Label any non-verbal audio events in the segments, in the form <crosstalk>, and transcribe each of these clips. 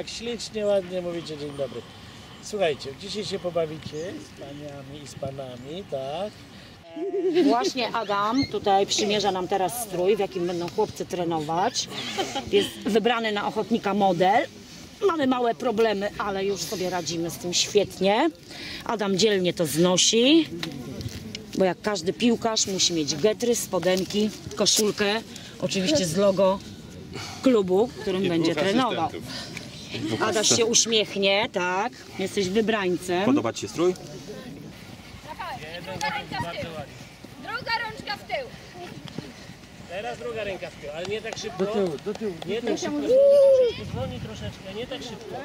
tak ślicznie, ładnie mówicie dzień dobry. Słuchajcie, dzisiaj się pobawicie z paniami i z panami, tak? Właśnie Adam tutaj przymierza nam teraz strój, w jakim będą chłopcy trenować. Jest wybrany na ochotnika model. Mamy małe problemy, ale już sobie radzimy z tym świetnie. Adam dzielnie to znosi, bo jak każdy piłkarz musi mieć getry, spodenki, koszulkę, oczywiście z logo klubu, którym będzie trenował. Adaś się uśmiechnie, tak, jesteś wybrańcem. Podoba Ci się strój? Druga ręka w tył. Druga rączka w tył. Teraz druga ręka w tył, ale nie tak szybko. Do tyłu, do tyłu. Nie tak szybko. Dzwoni troszeczkę, nie tak szybko.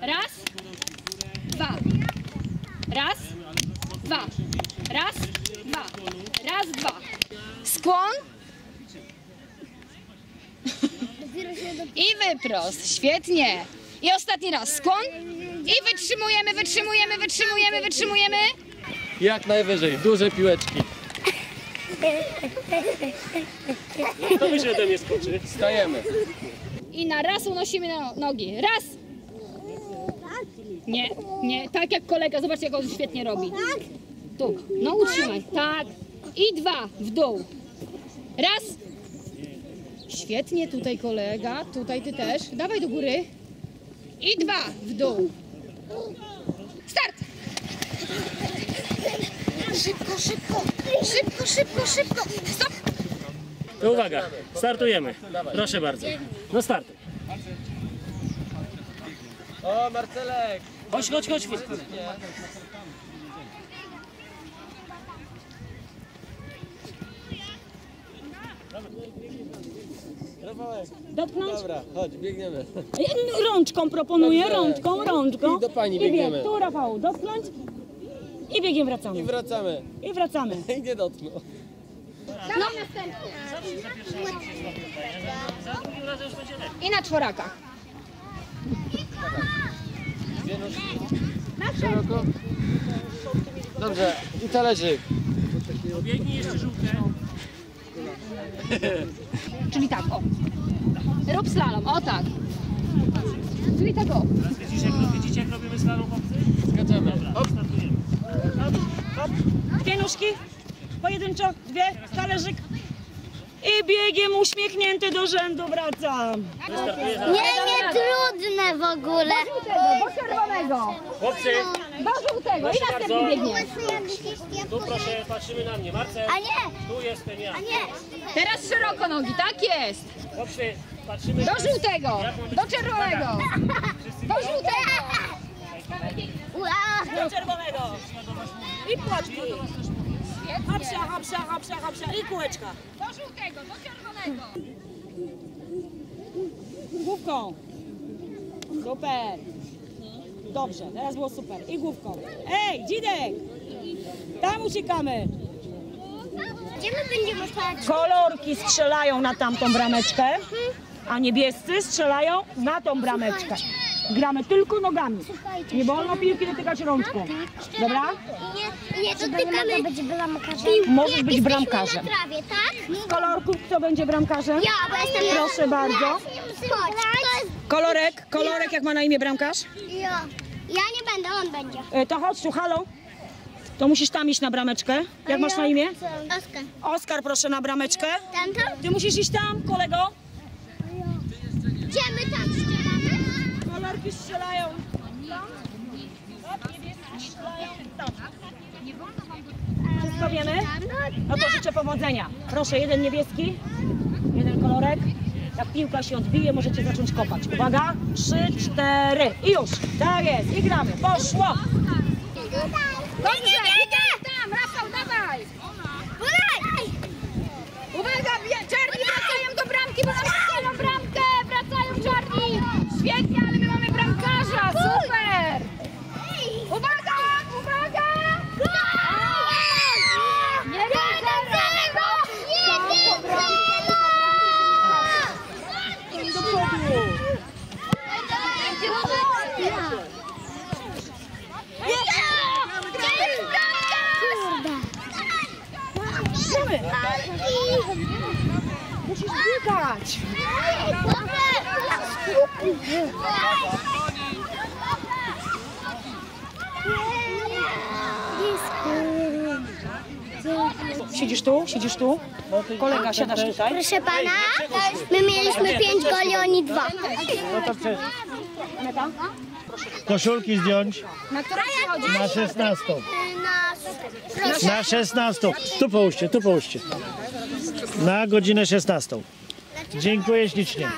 Raz, dwa. Raz, dwa. Raz, dwa. Raz, dwa. Skłon. I wyprost. Świetnie. I ostatni raz. Skłon. I wytrzymujemy, wytrzymujemy, wytrzymujemy, wytrzymujemy. Jak najwyżej, duże piłeczki. To myślę, że to nie skoczy. Stajemy. I na raz unosimy no, nogi. Raz. Nie, nie, tak jak kolega, zobaczcie jak on świetnie robi. Tu, no utrzymaj, tak. I dwa, w dół. Raz. Świetnie tutaj kolega, tutaj ty też. Dawaj do góry. I dwa, w dół. Start. Szybko, szybko, szybko, szybko, szybko. Stop. To uwaga, startujemy. Proszę bardzo. No startuj. O, Marcelek! Chodź, chodź, chodź. Rafałek, Dotknąć? Dobra, chodź, biegniemy. Rączką proponuję, Dobrze. rączką, rączką. I do pani I bieg. biegniemy. Tu Rafał, dotknąć i biegiem wracamy. I wracamy. I wracamy. <laughs> I nie dotknął. No, następny. I na czworakach. Szeroko. Dobrze, i talerzyk. biegnij jeszcze żółtkę. <laughs> Czyli tak, o. Rób slalom, o tak. Czyli tak, o. Teraz widzisz jak, widzicie jak robimy slalom chłopcy? Skaczemy. Dobra, startujemy. Dwie nóżki, pojedynczo, dwie, talerzyk. I biegiem uśmiechnięty do rzędu wracam. Nie, nie trudne w ogóle. Do żółtego, do czerwonego, Chłopcy, do żółtego i bardzo. biegnie. tu proszę, patrzymy na mnie. Marcel, A nie, tu jestem ja. a nie. Teraz szeroko nogi, tak jest. Chłopcy, patrzymy Do żółtego, do czerwonego, do żółtego. Do czerwonego. I płaczki. Hapsia, hapsia, hapsia, hapsia. I kółeczka. Do żółtego, do czerwonego. Główką. Super. Dobrze, teraz było super. I główką. Ej, Dzidek! Tam uciekamy. Gdzie my będziemy patrzeć? Kolorki strzelają na tamtą brameczkę, a niebiescy strzelają na tą brameczkę. Gramy tylko nogami. Nie wolno piłki dotykać rączką. Dobra? Nie, nie dotykamy być bramkarzem. Możesz być bramkarzem. na trawie, tak? Z kolorków kto będzie bramkarzem? Ja, bo jestem... Proszę bardzo. Chodź, to jest... Kolorek, kolorek jak ma na imię bramkarz? Ja. Ja nie będę, on będzie. E, To chodź tu, halo. To musisz tam iść na brameczkę. Jak masz na imię? Oskar. Oskar, proszę na brameczkę. Tam, tam? Ty musisz iść tam, kolego. Gdzie my tam Kolorki strzelają. Tam. Hop, niebieski strzelają tam. Wszystko wiemy? No to życzę powodzenia. Proszę, jeden niebieski, jeden kolorek. Jak piłka się odbije, możecie zacząć kopać. Uwaga, trzy, cztery i już. Tak jest, i gramy. Poszło. Dobrze, idę tam, Rafał, dawaj. Uwaga, bie- czarni wracają do bramki, bo nam strzelają bramkę, wracają czarni. Świetnie, ale my mamy bramkarza, super. Uwaga, uwaga. Nie Do przodu. Jest! Musisz biegać. Siedzisz tu? Siedzisz tu? Kolega, siadasz tutaj. Proszę pana, my mieliśmy pięć goli, oni dwa. Koszulki zdjąć Na którą przychodzi? na 16. Nas. Na 16. Tu połóżcie, tu połóżcie. Na godzinę 16. Dziękuję ślicznie.